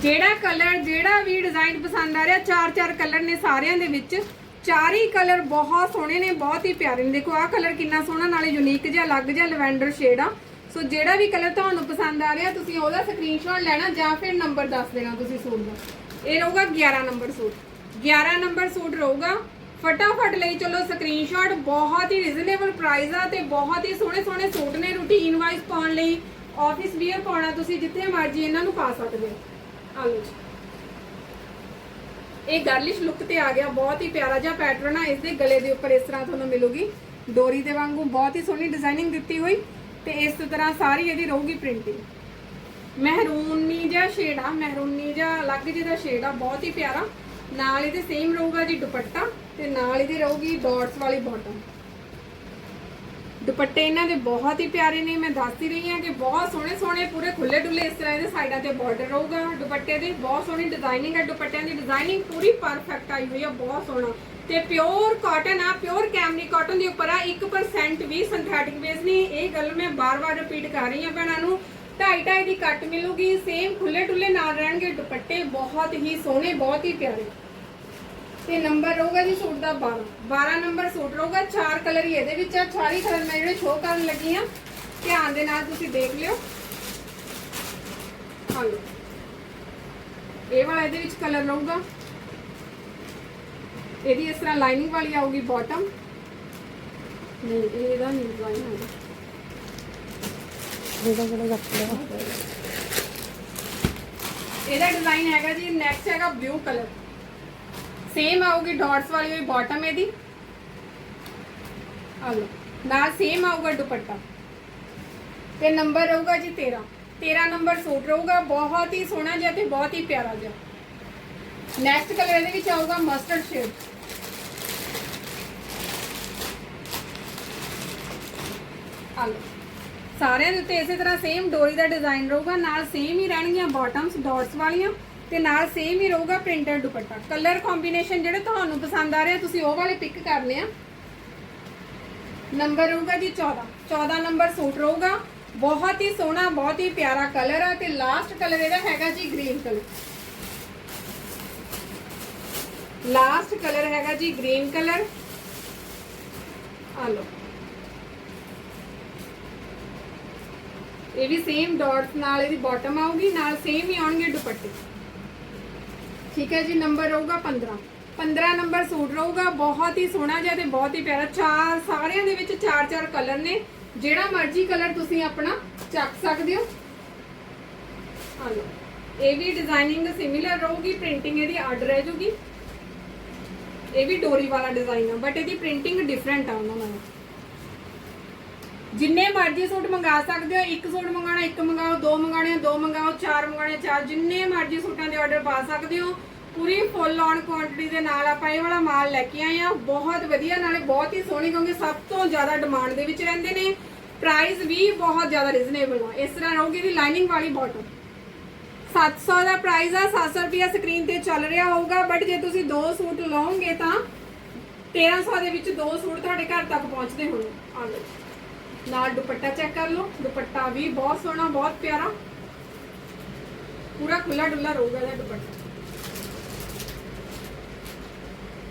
ਜਿਹੜਾ ਕਲਰ ਜਿਹੜਾ ਵੀ ਡਿਜ਼ਾਈਨ ਪਸੰਦ ਆ ਰਿਹਾ ਚਾਰ ਚਾਰ ਕਲਰ ਨੇ ਸਾਰਿਆਂ ਦੇ ਵਿੱਚ। ਚਾਰੇ ਹੀ ਕਲਰ ਬਹੁਤ ਸੋਹਣੇ ਨੇ, ਬਹੁਤ ਹੀ ਪਿਆਰੇ ਨੇ। ਦੇਖੋ, ਆਹ ਕਲਰ ਕਿੰਨਾ ਸੋਹਣਾ, ਨਾਲੇ ਯੂਨੀਕ ਜਿਹਾ, ਅਲੱਗ ਜਿਹਾ ਲਵੈਂਡਰ ਸ਼ੇਡ ਆ। ਸੋ ਜਿਹੜਾ ਵੀ ਕਲਰ ਤੁਹਾਨੂੰ ਪਸੰਦ ਆ ਰਿਹਾ, ਤੁਸੀਂ ਉਹਦਾ ਸਕਰੀਨਸ਼ਾਟ ਲੈਣਾ ਜਾਂ ਫਿਰ ਨੰਬਰ ਦੱਸ ਦੇਣਾ ਤੁਸੀਂ ਸੂਟ ਦਾ। ਇਹ ਰਹੂਗਾ 11 ਨੰਬਰ ਸੂਟ। 11 ਨੰਬਰ ਸੂਟ ਰਹੂਗਾ। ਫਟਾਫਟ ਲਈ ਚਲੋ ਸਕਰੀਨਸ਼ਾਟ ਬਹੁਤ ਹੀ ਰੀਜ਼ਨੇਬਲ ਪ੍ਰਾਈਸ ਆ ਤੇ ਬਹੁਤ ਹੀ ਸੋਹਣੇ ਸੋਹਣੇ ਸੂਟ ਨੇ। ਰੂਟੀਨ ਵਾਈਜ਼ ਪਾਉਣ ਲਈ ਆਫਿਸ ਵੀਅਰ ਪਾਉਣਾ ਤੁਸੀਂ ਜਿੱਥੇ ਮਰਜ਼ੀ ਇਹਨਾਂ ਨੂੰ ਪਾ ਸਕਦੇ ਹੋ। ਆਲੋ ਜੀ। ਇਹ ਗਾਰਲਿਸ਼ ਲੁੱਕ ਤੇ ਆ ਗਿਆ, ਬਹੁਤ ਹੀ ਪਿਆਰਾ ਜਿਹਾ ਪੈਟਰਨ ਆ ਇਸ ਦੇ ਗਲੇ ਦੇ ਉੱਪਰ ਇਸ ਤਰ੍ਹਾਂ ਤੁਹਾਨੂੰ ਮਿਲੂਗੀ। ਡੋਰੀ ਦੇ ਵਾਂਗੂ ਬਹੁਤ ਹੀ ਸੋਹਣੀ ਡਿਜ਼ਾਈਨਿੰਗ ਦਿੱਤੀ ਹੋਈ ਤੇ ਇਸ ਤਰ੍ਹਾਂ ਸਾਰੀ ਇਹਦੀ ਰਹੂਗੀ ਪ੍ਰਿੰਟਿੰਗ ਮਹਿਰੂਨੀ ਜਿਹਾ ਸ਼ੇਡ ਆ, ਮਹਿਰੂਨੀ ਜਿਹਾ ਅਲੱਗ ਜਿਹਾ ਸ਼ੇਡ ਆ, ਬਹੁਤ ਹੀ ਪਿਆਰਾ। ਨਾਲ ਇਹਦੇ ਸੇਮ ਰਹੂਗਾ ਜੀ ਦੁਪੱਟਾ ਤੇ ਨਾਲ ਇਹਦੀ ਰਹੂਗੀ ਡਾਟਸ ਵਾਲੀ ਬਾਟਮ ਦੁਪੱਟੇ ਇਹਨਾਂ ਦੇ ਬਹੁਤ ਹੀ ਪਿਆਰੇ ਨੇ, ਮੈਂ ਦੱਸਦੀ ਰਹੀ ਹਾਂ ਕਿ ਬਹੁਤ ਸੋਹਣੇ ਸੋਹਣੇ ਪੂਰੇ ਖੁੱਲੇ ਡੁੱਲੇ ਇਸ ਤਰ੍ਹਾਂ ਇਹਦੇ ਸਾਈਡਾਂ ਤੇ ਬਾਰਡਰ ਰਹੂਗਾ ਦੁਪੱਟੇ ਦੀ। ਬਹੁਤ ਸੋਹਣੀ ਡਿਜ਼ਾਈਨਿੰਗ ਹੈ ਦੁਪੱਟਿਆਂ ਦੀ। ਡਿਜ਼ਾਈਨਿੰਗ ਪੂਰੀ ਪਰਫੈਕਟ ਆਈ ਹੋਈ ਆ ਬਹੁਤ ਸੋਹਣਾ। ਤੇ ਪਿਓਰ ਕਾਟਨ ਆ ਪਿਓਰ ਕੈਮਰੀ ਕਾਟਨ ਦੇ ਉੱਪਰ ਆ 1% ਵੀ ਸਿੰਥੈਟਿਕ ਬੇਸ ਨਹੀਂ। ਇਹ ਗੱਲ ਮੈਂ ਬਾਰ-ਬਾਰ ਰਿਪੀਟ ਕਰ ਰਹੀ ਹਾਂ ਭੈਣਾਂ ਨੂੰ। ਢਾਈ ਢਾਈ ਦੀ ਕੱਟ ਮਿਲੂਗੀ ਸੇਮ ਖੁੱਲੇ ਡੁੱਲੇ ਨਾਲ ਰਹਿਣਗੇ, ਦੁਪੱਟੇ ਬਹੁਤ ਹੀ ਸੋਹਣੇ, ਬਹੁਤ ਹੀ ਪਿਆਰੇ। ਤੇ ਨੰਬਰ ਰਹੂਗਾ ਜੀ ਸੂਟ ਦਾ 12 12 ਨੰਬਰ ਸੂਟ ਰਹੂਗਾ ਚਾਰ ਕਲਰ ਹੀ ਇਹਦੇ ਵਿੱਚ ਆ। ਚਾਰੀ ਕਲਰ ਮੈਂ ਜਿਹੜੇ ਸ਼ੋਅ ਕਰਨ ਲੱਗੀ ਆ ਧਿਆਨ ਦੇ ਨਾਲ ਤੁਸੀਂ ਦੇਖ ਲਿਓ। ਹਾਂ ਇਹ ਵਾਲਾ ਇਹਦੇ ਵਿੱਚ ਕਲਰ ਰਹੂਗਾ। ਇਹਦੀ ਇਸ ਤਰ੍ਹਾਂ ਲਾਈਨਿੰਗ ਵਾਲੀ ਆਊਗੀ ਬਾਟਮ ਨਹੀਂ ਇਹਦਾ ਨਹੀਂ ਡਿਜ਼ਾਈਨ ਹੋਊਗਾ ਜਿਹੜਾ ਜਿਹੜਾ ਕੱਪੜਾ ਇਹਦਾ ਡਿਜ਼ਾਈਨ ਹੈਗਾ ਜੀ ਨੈਕਸਟ ਹੈਗਾ ਬਲੂ ਕਲਰ ਸੇਮ ਆਊਗੀ ਡਾਟਸ ਵਾਲੀ ਹੋਈ ਬਾਟਮ ਇਹਦੀ। ਆ ਲਓ, ਨਾਲ ਸੇਮ ਆਊਗਾ ਦੁਪੱਟਾ। ਤੇ ਨੰਬਰ ਰਹੂਗਾ ਜੀ 13 13 ਨੰਬਰ ਸੂਟ ਰਹੂਗਾ, ਬਹੁਤ ਹੀ ਸੋਹਣਾ ਜਿਹਾ ਤੇ ਬਹੁਤ ਹੀ ਪਿਆਰਾ ਜਿਹਾ। ਨੈਕਸਟ ਕਲਰ ਇਹਦੇ ਵਿੱਚ ਆਊਗਾ ਮਸਟਰਡ ਸ਼ੇਡ ਆ ਲਓ, ਸਾਰਿਆਂ ਦੇ ਉੱਤੇ ਇਸੇ ਤਰ੍ਹਾਂ ਸੇਮ ਡੋਰੀ ਦਾ ਡਿਜ਼ਾਈਨ ਰਹੂਗਾ, ਨਾਲ ਸੇਮ ਹੀ ਰਹਿਣਗੀਆਂ ਬਾਟਮਸ ਡਾਟਸ ਵਾਲੀਆਂ। ਤੇ ਨਾਲ ਸੇਮ ਹੀ ਰਹੂਗਾ ਪ੍ਰਿੰਟਡ ਦੁਪੱਟਾ। ਕਲਰ ਕੰਬੀਨੇਸ਼ਨ ਜਿਹੜੇ ਤੁਹਾਨੂੰ ਪਸੰਦ ਆ ਰਹੇ ਤੁਸੀਂ ਉਹ ਵਾਲੇ ਪਿਕ ਕਰਨੇ ਆ। ਨੰਬਰ ਰਹੂਗਾ ਜੀ 14 14 ਨੰਬਰ ਸੂਟ ਰਹੂਗਾ। ਬਹੁਤ ਹੀ ਸੋਹਣਾ, ਬਹੁਤ ਹੀ ਪਿਆਰਾ ਕਲਰ ਆ ਤੇ ਲਾਸਟ ਕਲਰ ਇਹਦਾ ਹੈਗਾ ਜੀ ਗ੍ਰੀਨ ਕਲਰ ਲਾਸਟ ਕਲਰ ਹੈਗਾ ਜੀ ਗ੍ਰੀਨ ਕਲਰ ਆ ਲਓ। ਇਹ ਵੀ ਸੇਮ ਡਾਟਸ ਨਾਲ ਇਹਦੀ ਬਾਟਮ ਆਊਗੀ, ਨਾਲ ਸੇਮ ਹੀ ਆਉਣਗੇ ਦੁਪੱਟੇ। ਠੀਕ ਹੈ ਜੀ ਨੰਬਰ ਰਹੂਗਾ 15 15 ਨੰਬਰ ਸੂਟ ਰਹੂਗਾ, ਬਹੁਤ ਹੀ ਸੋਹਣਾ ਜਿਹਾ ਤੇ ਬਹੁਤ ਹੀ ਪਿਆਰਾ। ਚਾਰ, ਸਾਰਿਆਂ ਦੇ ਵਿੱਚ ਚਾਰ ਚਾਰ ਕਲਰ ਨੇ। ਜਿਹੜਾ ਮਰਜ਼ੀ ਕਲਰ ਤੁਸੀਂ ਆਪਣਾ ਚੱਕ ਸਕਦੇ ਹੋ। ਆ ਲਓ। ਇਹ ਵੀ ਡਿਜ਼ਾਈਨਿੰਗ ਸਿਮਿਲਰ ਰਹੂਗੀ ਪ੍ਰਿੰਟਿੰਗ ਇਹਦੀ ਅੱਡ ਰਹਿ ਜੂਗੀ। ਇਹ ਵੀ ਡੋਰੀ ਵਾਲਾ ਡਿਜ਼ਾਈਨ ਆ ਬਟ ਇਹਦੀ ਪ੍ਰਿੰਟਿੰਗ ਡਿਫਰੈਂਟ ਆ ਉਹਨਾਂ ਨਾਲੋਂ। ਜਿੰਨੇ ਮਰਜ਼ੀ ਸੂਟ ਮੰਗਾ ਸਕਦੇ ਹੋ, ਇੱਕ ਸੂਟ ਮੰਗਾਣਾ ਇੱਕ ਮੰਗਾਓ, ਦੋ ਮੰਗਾਣੇ ਦੋ ਮੰਗਾਓ, ਚਾਰ ਮੰਗਾਣੇ ਚਾਰ, ਜਿੰਨੇ ਮਰਜ਼ੀ ਸੂਟਾਂ ਦੇ ਆਰਡਰ ਪਾ ਸਕਦੇ ਹੋ। ਪੂਰੀ ਫੁੱਲ ਔਨ ਕੁਆਂਟੀਟੀ ਦੇ ਨਾਲ ਆਪਾਂ ਇਹ ਵਾਲਾ ਮਾਲ ਲੈ ਕੇ ਆਏ ਆ ਬਹੁਤ ਵਧੀਆ, ਨਾਲੇ ਬਹੁਤ ਹੀ ਸੋਹਣੀ, ਕਿਉਂਕਿ ਸਭ ਤੋਂ ਜ਼ਿਆਦਾ ਡਿਮਾਂਡ ਦੇ ਵਿੱਚ ਰਹਿੰਦੇ ਨੇ। ਪ੍ਰਾਈਸ ਵੀ ਬਹੁਤ ਜ਼ਿਆਦਾ ਰੀਜ਼ਨੇਬਲ ਆ। ਇਸ ਤਰ੍ਹਾਂ ਰਹੂਗੀ ਦੀ ਲਾਈਨਿੰਗ ਵਾਲੀ ਬਾਟਮ 700 ਦਾ ਪ੍ਰਾਈਸ ਆ 700 ਰੁਪਿਆ ਸਕਰੀਨ ਤੇ ਚੱਲ ਰਿਹਾ ਹੋਊਗਾ। ਬਟ ਜੇ ਤੁਸੀਂ ਦੋ ਸੂਟ ਲਓਗੇ ਤਾਂ 1300 ਦੇ ਵਿੱਚ ਦੋ ਸੂਟ ਤੁਹਾਡੇ ਘਰ ਤੱਕ ਪਹੁੰਚਦੇ ਹੋਣਗੇ। ਆ ਲਓ। ਨਾਲ ਦੁਪੱਟਾ ਚੈੱਕ ਕਰ ਲਓ। ਦੁਪੱਟਾ ਵੀ ਬਹੁਤ ਸੋਹਣਾ, ਬਹੁਤ ਪਿਆਰਾ। ਪੂਰਾ ਖੁੱਲਾ ਡੁੱਲਾ ਰਹੂਗਾ ਇਹਦਾ ਦੁਪੱਟਾ।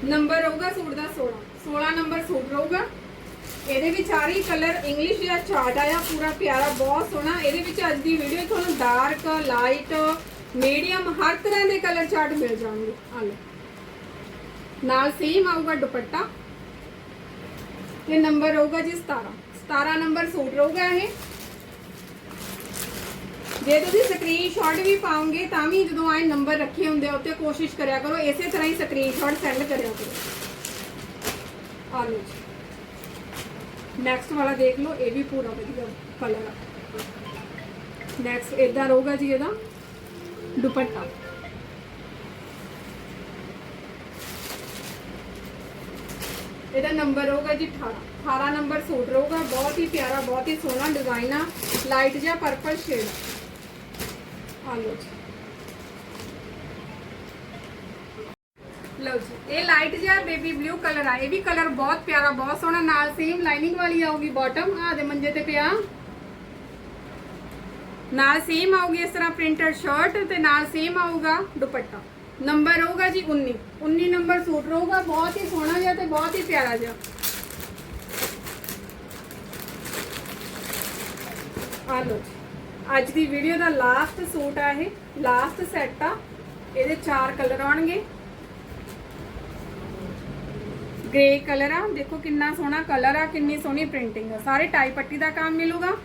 ਨੰਬਰ ਰਹੂਗਾ ਸੂਟ ਦਾ 16 16 ਨੰਬਰ ਸੂਟ ਰਹੂਗਾ। ਇਹਦੇ ਵਿੱਚ ਆ ਰਹੀ ਕਲਰ ਇੰਗਲਿਸ਼ ਜਾਂ ਚਾਰਟ ਆਇਆ, ਪੂਰਾ ਪਿਆਰਾ, ਬਹੁਤ ਸੋਹਣਾ। ਇਹਦੇ ਵਿੱਚ ਅੱਜ ਦੀ ਵੀਡੀਓ ਤੁਹਾਨੂੰ ਡਾਰਕ ਲਾਈਟ ਮੀਡੀਅਮ ਹਰ ਤਰ੍ਹਾਂ ਦੇ ਕਲਰ ਚਾਰਟ ਮਿਲ ਜਾਣਗੇ। ਆ ਲਓ। ਨਾਲ ਸੇਮ ਆਊਗਾ ਦੁਪੱਟਾ। ਤੇ ਨੰਬਰ ਰਹੂਗਾ ਜੀ 17 17 ਨੰਬਰ ਸੂਟ ਰਹੂਗਾ ਇਹ ਜੇ ਤੁਸੀਂ ਸਕਰੀਨਸ਼ਾਟ ਵੀ ਪਾਉਂਗੇ ਤਾਂ ਵੀ ਜਦੋਂ ਆਏ ਨੰਬਰ ਰੱਖੇ ਹੁੰਦੇ ਆ ਉੱਤੇ ਕੋਸ਼ਿਸ਼ ਕਰਿਆ ਕਰੋ ਇਸੇ ਤਰ੍ਹਾਂ ਹੀ ਸਕਰੀਨਸ਼ਾਟ ਸੈਂਡ ਕਰਿਆ ਕਰੋ ਆ ਲਓ ਜੀ ਨੈਕਸਟ ਵਾਲਾ ਦੇਖ ਲਓ ਇਹ ਵੀ ਪੂਰਾ ਵਧੀਆ ਕਲਰ ਆ ਨੈਕਸਟ ਇਦਾਂ ਰਹੂਗਾ ਜੀ ਇਹਦਾ ਦੁਪੱਟਾ ਇਹਦਾ ਨੰਬਰ ਹੋਊਗਾ ਜੀ 18 18 ਨੰਬਰ ਸੂਟ ਰਹੂਗਾ, ਬਹੁਤ ਹੀ ਪਿਆਰਾ, ਬਹੁਤ ਹੀ ਸੋਹਣਾ ਡਿਜ਼ਾਈਨ ਆ ਲਾਈਟ ਜਿਹਾ ਪਰਪਲ ਸ਼ੇਡ ਆ ਲਓ ਜੀ। ਲਓ ਜੀ, ਇਹ ਲਾਈਟ ਜਿਹਾ ਬੇਬੀ ਬਲੂ ਕਲਰ ਆ, ਇਹ ਵੀ ਕਲਰ ਬਹੁਤ ਪਿਆਰਾ, ਬਹੁਤ ਸੋਹਣਾ, ਨਾਲ ਸੇਮ ਲਾਈਨਿੰਗ ਵਾਲੀ ਆਊਗੀ ਬਾਟਮ ਆ ਦੇ ਮੰਜੇ ਤੇ ਪਿਆ। ਨਾਲ ਸੇਮ ਆਊਗੀ ਇਸ ਤਰ੍ਹਾਂ ਪ੍ਰਿੰਟਡ ਸ਼ਰਟ ਤੇ ਨਾਲ ਸੇਮ ਆਊਗਾ ਦੁਪੱਟਾ। ਨੰਬਰ ਹੋਊਗਾ ਜੀ 19 19 ਨੰਬਰ ਸੂਟ ਰਹੂਗਾ, ਬਹੁਤ ਹੀ ਸੋਹਣਾ ਜਿਹਾ ਤੇ ਬਹੁਤ ਹੀ ਪਿਆਰਾ ਜਿਹਾ। ਆ ਲਓ ਅੱਜ ਦੀ ਵੀਡੀਓ ਦਾ ਲਾਸਟ ਸੂਟ ਆ ਇਹ। ਲਾਸਟ ਸੈੱਟ ਆ। ਇਹਦੇ ਚਾਰ ਕਲਰ ਆਉਣਗੇ। ਗ੍ਰੇ ਕਲਰ ਆ। ਦੇਖੋ ਕਿੰਨਾ ਸੋਹਣਾ ਕਲਰ ਆ, ਕਿੰਨੀ ਸੋਹਣੀ ਪ੍ਰਿੰਟਿੰਗ ਆ। ਸਾਰੇ ਟਾਈ ਪੱਟੀ ਦਾ ਕੰਮ ਮਿਲੂਗਾ।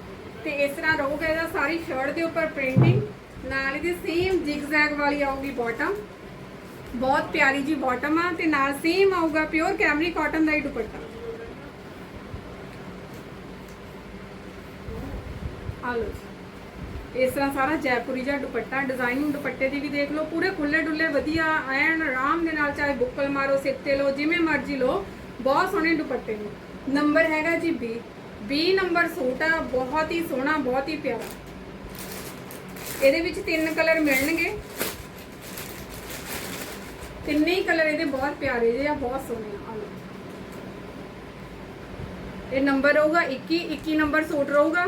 ਤੇ ਇਸ ਤਰ੍ਹਾਂ ਰਹੂਗਾ ਇਹਦਾ ਸਾਰੀ ਸ਼ਰਟ ਦੇ ਉੱਪਰ ਪ੍ਰਿੰਟਿੰਗ ਨਾਲ ਇਹਦੀ ਸੇਮ ਜਿਗਜ਼ੈਗ ਵਾਲੀ ਆਊਗੀ ਬਾਟਮ ਬਹੁਤ ਪਿਆਰੀ ਜੀ ਬਾਟਮ ਆ। ਤੇ ਨਾਲ ਸੇਮ ਆਊਗਾ ਪਿਓਰ ਕੈਮਰੀ ਕਾਟਨ ਦਾ ਹੀ ਦੁਪੱਟਾ। ਆ ਲਓ ਜੀ। ਇਸ ਤਰ੍ਹਾਂ ਸਾਰਾ ਜੈਪੁਰੀ ਜਿਹਾ ਦੁਪੱਟਾ ਡਿਜ਼ਾਈਨਿੰਗ ਦੁਪੱਟੇ ਦੀ ਵੀ ਦੇਖ ਲਓ, ਪੂਰੇ ਖੁੱਲੇ ਡੁੱਲੇ ਵਧੀਆ ਐਨ ਆਰਾਮ ਦੇ ਨਾਲ ਚਾਹੇ ਬੁੱਕਲ ਮਾਰੋ, ਸਿਰ ਲਓ, ਜਿਵੇਂ ਮਰਜ਼ੀ ਲਓ, ਬਹੁਤ ਸੋਹਣੇ ਦੁਪੱਟੇ ਨੇ। ਨੰਬਰ ਹੈਗਾ ਜੀ 20 20 ਨੰਬਰ ਸੂਟ ਆ, ਬਹੁਤ ਹੀ ਸੋਹਣਾ, ਬਹੁਤ ਹੀ ਪਿਆਰਾ। ਇਹਦੇ ਵਿੱਚ ਤਿੰਨ ਕਲਰ ਮਿਲਣਗੇ। ਤਿੰਨੇ ਹੀ ਕਲਰ ਇਹਦੇ ਬਹੁਤ ਪਿਆਰੇ ਜੇ ਆ, ਬਹੁਤ ਸੋਹਣੇ ਆ। ਇਹ ਨੰਬਰ ਰਹੂਗਾ 21 21 ਨੰਬਰ ਸੂਟ ਰਹੂਗਾ।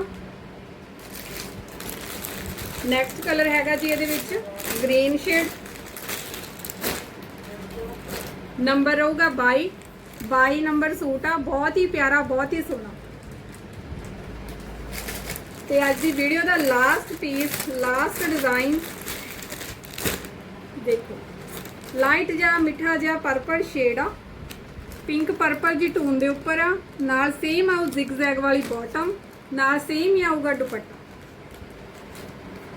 ਨੈਕਸਟ ਕਲਰ ਹੈਗਾ ਜੀ ਇਹਦੇ ਵਿੱਚ ਗ੍ਰੀਨ ਸ਼ੇਡ ਨੰਬਰ ਰਹੂਗਾ 22 22 ਨੰਬਰ ਸੂਟ ਆ, ਬਹੁਤ ਹੀ ਪਿਆਰਾ, ਬਹੁਤ ਹੀ ਸੋਹਣਾ। ਤੇ ਅੱਜ ਦੀ ਵੀਡੀਓ ਦਾ ਲਾਸਟ ਪੀਸ ਲਾਸਟ ਡਿਜ਼ਾਈਨ ਦੇਖੋ ਲਾਈਟ ਜਿਹਾ, ਮਿੱਠਾ ਜਿਹਾ ਪਰਪਲ ਸ਼ੇਡ ਆ। ਪਿੰਕ ਪਰਪਲ ਜੀ ਟੂਨ ਦੇ ਉੱਪਰ ਆ। ਨਾਲ ਸੇਮ ਆਉ ਜ਼ਿਗਜ਼ੈਗ ਵਾਲੀ ਬਾਟਮ ਨਾਲ ਸੇਮ ਹੀ ਆਊਗਾ ਦੁਪੱਟਾ।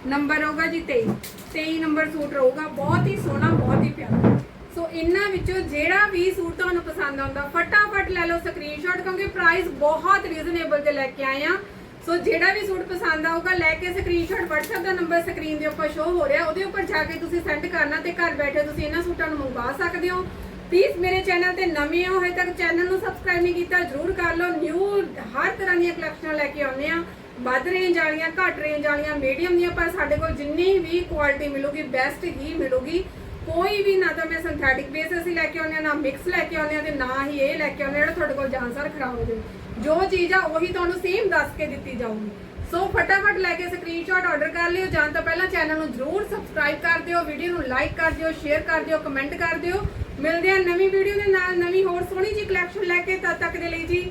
ਨੰਬਰ ਹੋਊਗਾ ਜੀ 23 23 ਨੰਬਰ ਸੂਟ ਰਹੂਗਾ, ਬਹੁਤ ਹੀ ਸੋਹਣਾ, ਬਹੁਤ ਹੀ ਪਿਆਰਾ। ਸੋ ਇਹਨਾਂ ਵਿੱਚੋਂ ਜਿਹੜਾ ਵੀ ਸੂਟ ਤੁਹਾਨੂੰ ਪਸੰਦ ਆਉਂਦਾ, ਫਟਾਫਟ ਲੈ ਲਓ ਸਕਰੀਨਸ਼ਾਟ ਕਿਉਂਕਿ ਪ੍ਰਾਈਸ ਬਹੁਤ ਰੀਜ਼ਨੇਬਲ ਤੇ ਲੈ ਕੇ ਆਏ ਆ ਸੋ ਜਿਹੜਾ ਵੀ ਸੂਟ ਪਸੰਦ ਆਊਗਾ, ਲੈ ਕੇ ਸਕਰੀਨਸ਼ਾਟ WhatsApp ਦਾ ਨੰਬਰ ਸਕਰੀਨ ਦੇ ਉੱਪਰ ਸ਼ੋ ਹੋ ਰਿਹਾ, ਉਹਦੇ ਉੱਪਰ ਜਾ ਕੇ ਤੁਸੀਂ ਸੈਂਡ ਕਰਨਾ ਤੇ ਘਰ ਬੈਠੇ ਤੁਸੀਂ ਇਹਨਾਂ ਸੂਟਾਂ ਨੂੰ ਮੰਗਵਾ ਸਕਦੇ ਹੋ। ਪਲੀਜ਼ ਮੇਰੇ ਚੈਨਲ ਤੇ ਨਵੇਂ ਹੋ ਹਜੇ ਤੱਕ ਚੈਨਲ ਨੂੰ ਸਬਸਕ੍ਰਾਈਬ ਨਹੀਂ ਕੀਤਾ, ਜਰੂਰ ਕਰ ਲਓ। ਨਿਊ ਹਰ ਤਰ੍ਹਾਂ ਦੀਆਂ ਕਲੈਕਸ਼ਨਾਂ ਲੈ ਕੇ ਆਉਂਦੇ ਆ ਵੱਧ ਰੇਂਜ ਵਾਲੀਆਂ, ਘੱਟ ਰੇਂਜ ਵਾਲੀਆਂ ਮੀਡੀਅਮ ਦੀਆਂ, ਪਰ ਸਾਡੇ ਕੋਲ ਜਿੰਨੀ ਵੀ ਕੁਆਲਿਟੀ ਮਿਲੂਗੀ ਬੈਸਟ ਹੀ ਮਿਲੂਗੀ। ਕੋਈ ਵੀ ਨਾ ਤਾਂ ਮੈਂ ਸਿੰਥੈਟਿਕ ਬੇਸ ਅਸੀਂ ਲੈ ਕੇ ਆਉਂਦੇ ਆ ਨਾ ਮਿਕਸ ਲੈ ਕੇ ਆਉਂਦੇ ਆ ਤੇ ਨਾ ਹੀ ਇਹ ਲੈ ਕੇ ਆਉਂਦੇ ਆ ਜਿਹੜਾ ਤੁਹਾਡੇ ਕੋਲ ਜਾਨਸਰ ਖਰਾਬ ਹੋ ਜਾਵੇ। ਜੋ ਚੀਜ਼ ਆ, ਉਹੀ ਤੁਹਾਨੂੰ ਸੇਮ ਦੱਸ ਕੇ ਦਿੱਤੀ ਜਾਊਗੀ। ਸੋ ਫਟਾਫਟ ਲੈ ਕੇ ਸਕਰੀਨਸ਼ਾਟ ਆਰਡਰ ਕਰ ਲਿਓ ਜਾਣ ਤੋਂ ਪਹਿਲਾਂ ਚੈਨਲ ਨੂੰ ਜਰੂਰ ਸਬਸਕ੍ਰਾਈਬ ਕਰ ਦਿਓ ਵੀਡੀਓ ਨੂੰ ਲਾਈਕ ਕਰ ਦਿਓ ਸ਼ੇਅਰ ਕਰ ਦਿਓ ਕਮੈਂਟ ਕਰ ਦਿਓ। ਮਿਲਦੇ ਆ ਨਵੀਂ ਵੀਡੀਓ ਦੇ ਨਾਲ, ਨਵੀਂ ਹੋਰ ਸੋਹਣੀ ਜੀ ਕਲੈਕਸ਼ਨ ਲੈ ਕੇ, ਤਦ ਤੱਕ ਦੇ ਲਈ ਜੀ,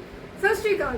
ਸਤਿ ਸ਼੍ਰੀ ਅਕਾਲ।